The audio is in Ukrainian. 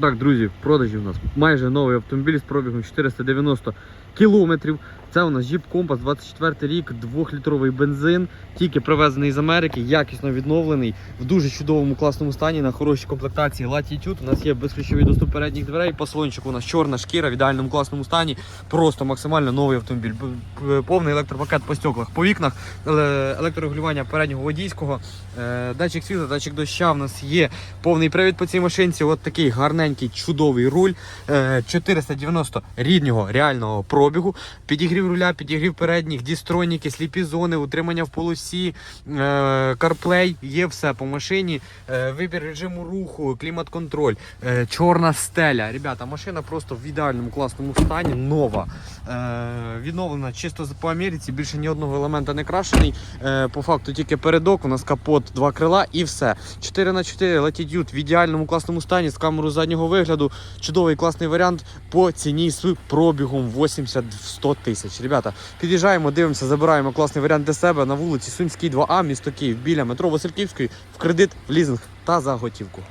Так, друзі, в продажі у нас майже новий автомобіль з пробігом 490 кілометрів. Це у нас Jeep Compass 24 рік, 2-літровий бензин, тільки привезений з Америки, якісно відновлений, в дуже чудовому класному стані, на хорошій комплектації Latitude. У нас є безключовий доступ передніх дверей, по салончику у нас чорна шкіра в ідеальному класному стані. Просто максимально новий автомобіль. Повний електропакет по стеклах, по вікнах, електрорегулювання переднього водійського, е, датчик світла, датчик доща. У нас є повний привід по цій машинці. От такий гарненький, чудовий руль. е, 490 ріднього реального пробігу. Підігрів руля, підігрів передніх, дістроніки, сліпі зони, утримання в полосі, карплей, є все по машині. Е, Вибір режиму руху, клімат-контроль, е, чорна стеля. Ребята, машина просто в ідеальному класному стані, нова. Е, Відновлена чисто по Америці, більше ні одного елемента не крашений. Е, По факту тільки передок, у нас капот, два крила і все. 4х4 Latitude в ідеальному класному стані з камерою заднього вигляду. Чудовий класний варіант по ціні з пробігом 80-100 тисяч. Ребята, під'їжджаємо, дивимося, забираємо класний варіант для себе на вулиці Сумській 2А, місто Київ, біля метро Васильківської, в кредит, в лізинг та за готівку.